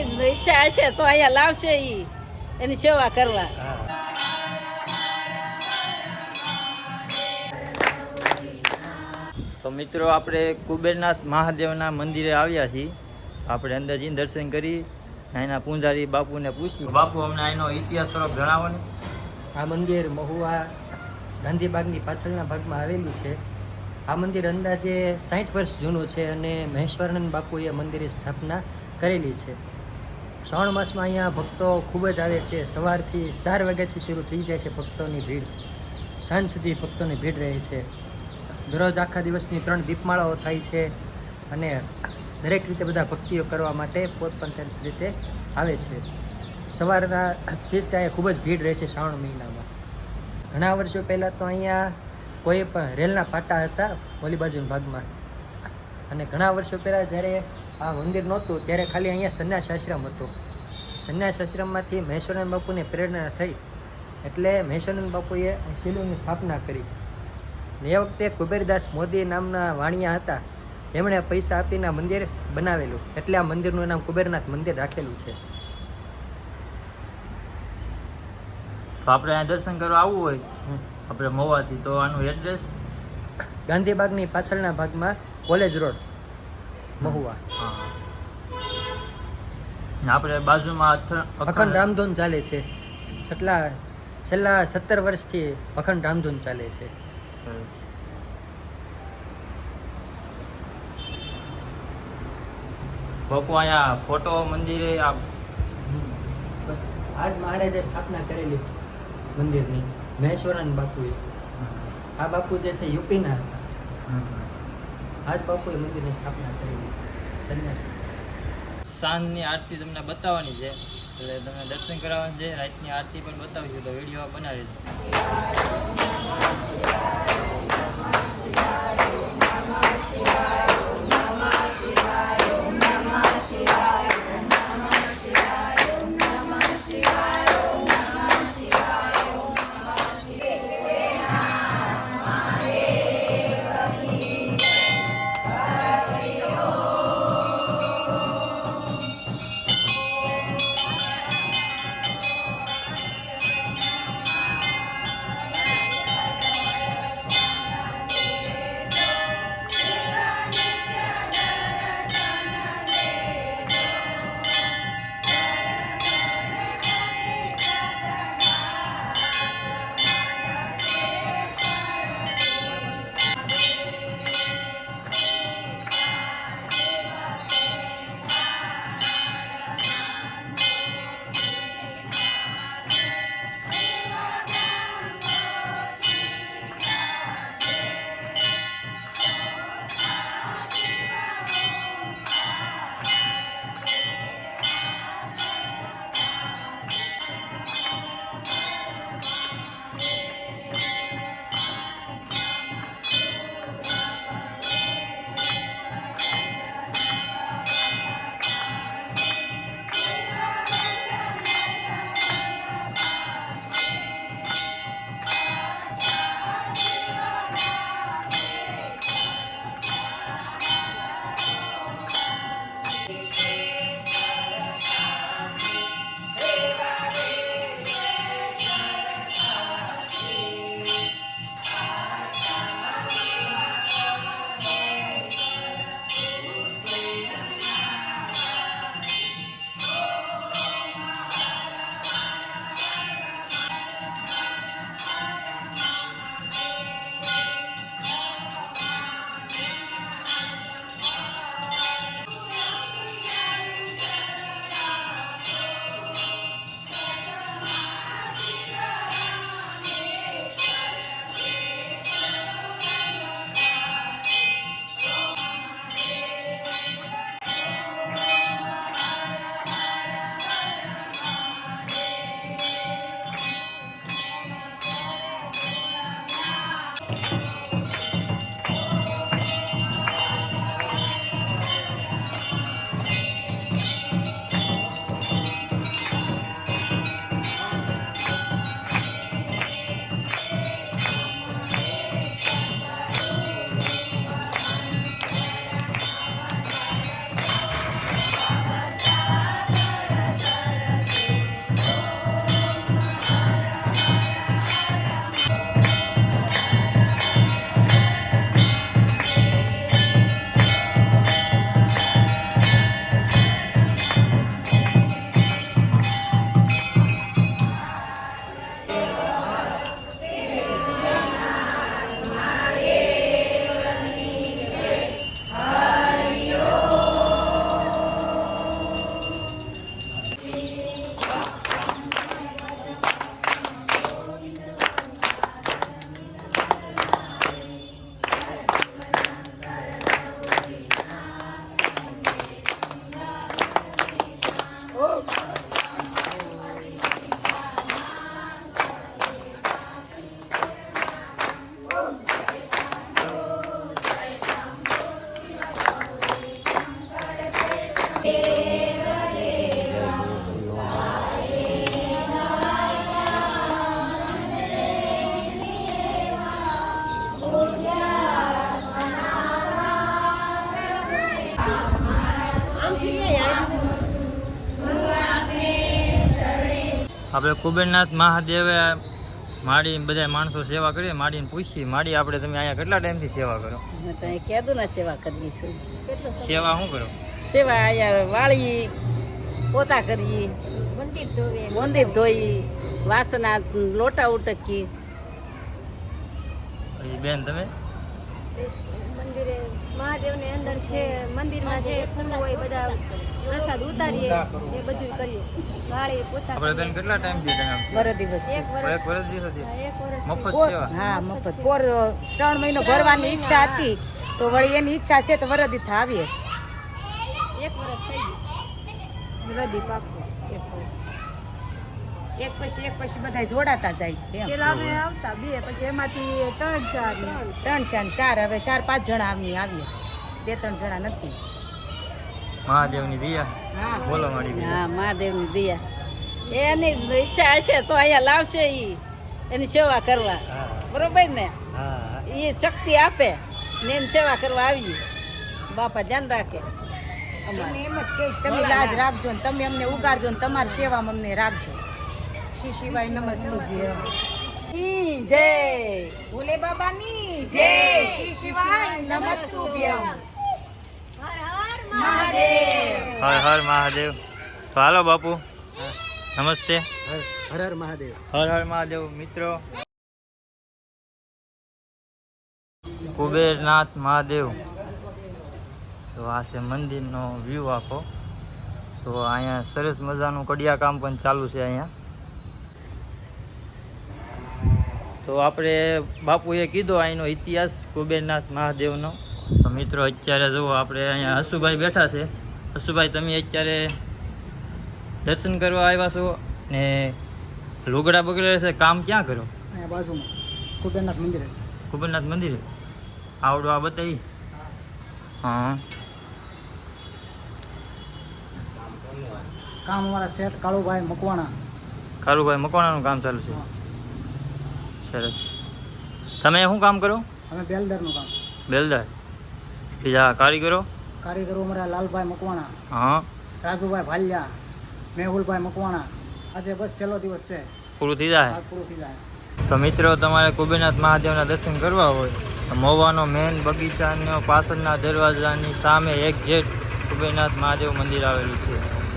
એની ઈચ્છા હશે તો અહીંયા લાવશે ઈ. એની સેવા કરવા. તો મિત્રો આપણે કુબેરનાથ મહાદેવના મંદિરે આવ્યા છીએ. આપણે અંદર જઈને દર્શન કરી એના પૂંજારી બાપુને પૂછ્યું. બાપુ અમને એનો ઇતિહાસ તરફ જણાવો ને. આ મંદિર મહુવા ગાંધીબાગની પાછળના ભાગમાં આવેલું છે. આ મંદિર અંદાજે સાઠ વર્ષ જૂનું છે અને મહેશ્વરાનંદ બાપુએ મંદિરની સ્થાપના કરેલી છે. શ્રાવણ માસમાં અહીંયા ભક્તો ખૂબ જ આવે છે. સવારથી ચાર વાગ્યાથી શરૂ થઈ જાય છે ભક્તોની ભીડ. સાંજ સુધી ભક્તોની ભીડ રહે છે. દરરોજ આખા દિવસની ત્રણ દીપમાળાઓ થાય છે અને દરેક રીતે બધા ભક્તિઓ કરવા માટે પોતપોતાની રીતે આવે છે. સવારના થી જ ખૂબ જ ભીડ રહે છે શ્રાવણ મહિનામાં. ઘણા વર્ષો પહેલાં તો અહીંયા કોઈ પણ રેલના પાટા હતા ઓલી બાજુના ભાગમાં. અને ઘણા વર્ષો પહેલાં જ્યારે આ મંદિર નહોતું ત્યારે ખાલી અહીંયા સંન્યાસ આશ્રમ હતો. સંન્યાસ આશ્રમમાંથી મહેશ્વરન બાપુને પ્રેરણા થઈ એટલે મહેશ્વરન બાપુએ શિલુની સ્થાપના કરી. ને એ વખતે કુબેરદાસ મોદી નામના વાણિયા હતા. એમણે પૈસા આપીને આ મંદિર બનાવેલું એટલે આ મંદિરનું નામ કુબેરનાથ મંદિર રાખેલું છે. તો આપણે અહીંયા દર્શન કરવા આવવું હોય. આપણે મોવાથી તો આનું એડ્રેસ ગાંધીબાગની પાછળના ભાગમાં કોલેજ રોડ. મહુવા આપણે બાજુમાં અખંડ રામધૂન ચાલે છે. છેલ્લા છેલ્લા સત્તર વર્ષથી અખંડ રામધૂન ચાલે છે. બાપુ અહીંયા ફોટો મંદિરે આ બસ આજ મહારાજે સ્થાપના કરેલી મંદિરની. મહેશ્વરન બાપુએ. આ બાપુ જે છે યુપીના આજ બાપુએ મંદિરની સ્થાપના કરી સંન્યાસી. સાંજની આરતી તમને બતાવવાની છે. એટલે તમને દર્શન કરાવવાની છે. રાતની આરતી પણ બતાવીશું તો વીડિયો બનાવી આપણે કુબેરનાથ મહાદેવે માડી બધા માણસો સેવા કરીએ માડીને પૂછીએ માડી આપણે તમે અહીંયા કેટલા ટાઈમથી સેવા કરો? મેં તો અહીં સેવા કરવી છે. સેવા શું કરો? સેવા અહીંયા વાળી પોતા કરીએ મંદિર ધોઈ વાસના લોટા ઉટકી. પછી બેન તમે? મંદિરે મહાદેવની અંદર છે મંદિરમાં જે ફૂલ હોય બધા પ્રસાદ ઉતારીએ એ બધું કરીએ. વાળી પોતા આપણે તને કેટલા ટાઈમથી તમે આમ? બરે દિવસ. એક એક વર્ષ દિવસ હતી. એક વર્ષ મફત સેવા. હા મફત કોર શ્રાવણ મહિનો ભરવાની ઈચ્છા હતી. તો વળી એની ઈચ્છા છે તો વરદી થાવીએ એક વર્ષ થઈ ગયું. વરદી પાકો એક વર્ષ એક પછી એક પછી બધા જોડાતા જાય છે એમ. પેલા અમે આવતા બે પછી એમાંથી ત્રણ ચાર ત્રણ ચાર ચાર હવે ચાર પાંચ જણા આવીએ આવીએ. બે ત્રણ જણા નથી. મહાદેવની દિયા. બોલો મારી હા મહાદેવની દયા. એની ઈચ્છા હશે તો અહીંયા લાવશે ઈ. એની સેવા કરવા. બરોબર ને? એ શક્તિ આપે ને એની સેવા કરવા આવીએ. બાપા ધ્યાન રાખે. એમ જ કે તમે લાજ રાખજો ને તમે અમને ઉગાડજો ને તમારી સેવામાં અમને રાખજો. શ્રી શિવાય નમસ્તે જય. ભોલે બાબાની જય શ્રી શિવાય હર હર મહાદેવ. હર હર મહાદેવ. તો હાલો બાપુ. નમસ્તે. હર હર મહાદેવ. હર હર મહાદેવ મિત્રો. કુબેરનાથ મહાદેવ. તો આ છે મંદિરનો વ્યૂ આખો. તો અહીંયા સરસ મજાનું કડિયા કામ પણ ચાલુ છે અહીંયા. તો આપણે બાપુએ કીધો અહીંનો ઇતિહાસ કુબેરનાથ મહાદેવનો. તો મિત્રો અત્યારે જુઓ આપણે અહીંયા હસુભાઈ બેઠા છે. હસુભાઈ તમે અત્યારે દર્શન કરવા આવ્યા છો ને લુગડા બગડે છે. કામ ક્યાં કરો? બાજુમાં કુબેરનાથ મંદિરે. કુબેરનાથ મંદિરે? આવડો આ બતાવી. હા. કામ અમારા શેઠ કાળુભાઈ મકવાણા. કાળુભાઈ મકવાણાનું કામ ચાલુ છે. સરસ. તમે શું કામ કરો? અમે બેલદારનું કામ. બેલદાર? બીજા કારીગરો? કારીગરો અમારા લાલભાઈ મકવાણા હા. રાજુભાઈ ભાલિયા મેહુલભાઈ મકવાણા. આજે બસ છેલ્લો દિવસ છે. પૂરું થઈ જાય? પૂરું થઈ જાય. તો મિત્રો તમારે કુબેરનાથ મહાદેવના દર્શન કરવા હોય તો મહુવાનો મેન બગીચાનો પાછળના દરવાજાની સામે એક જેટ કુબેરનાથ મહાદેવ મંદિર આવેલું છે.